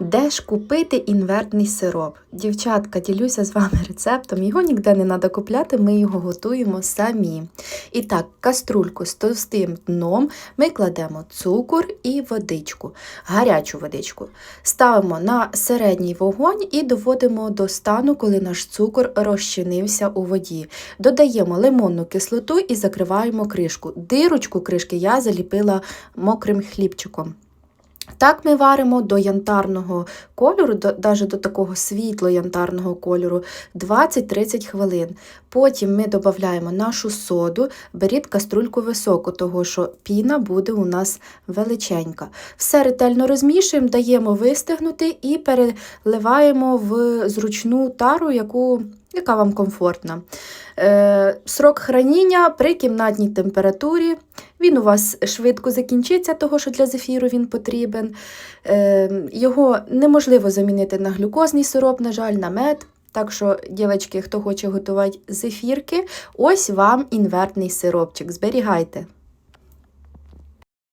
Де ж купити інвертний сироп? Дівчатка, ділюся з вами рецептом. Його ніде не треба купляти, ми його готуємо самі. І так, каструльку з товстим дном ми кладемо цукор і водичку, гарячу водичку. Ставимо на середній вогонь і доводимо до стану, коли наш цукор розчинився у воді. Додаємо лимонну кислоту і закриваємо кришку. Дирочку кришки я заліпила мокрим хлібчиком. Так ми варимо до янтарного кольору, навіть до такого світло-янтарного кольору 20-30 хвилин. Потім ми додаємо нашу соду, беріть каструльку високу, того що піна буде у нас величенька. Все ретельно розмішуємо, даємо вистигнути і переливаємо в зручну тару, яку, яка вам комфортна. Е, срок храніння при кімнатній температурі. Він у вас швидко закінчиться, того що для зефіру він потрібен. Е, його неможливо замінити на глюкозний сироп, на жаль, на мед. Так що, дівчатки, хто хоче готувати зефірки, ось вам інвертний сиропчик. Зберігайте.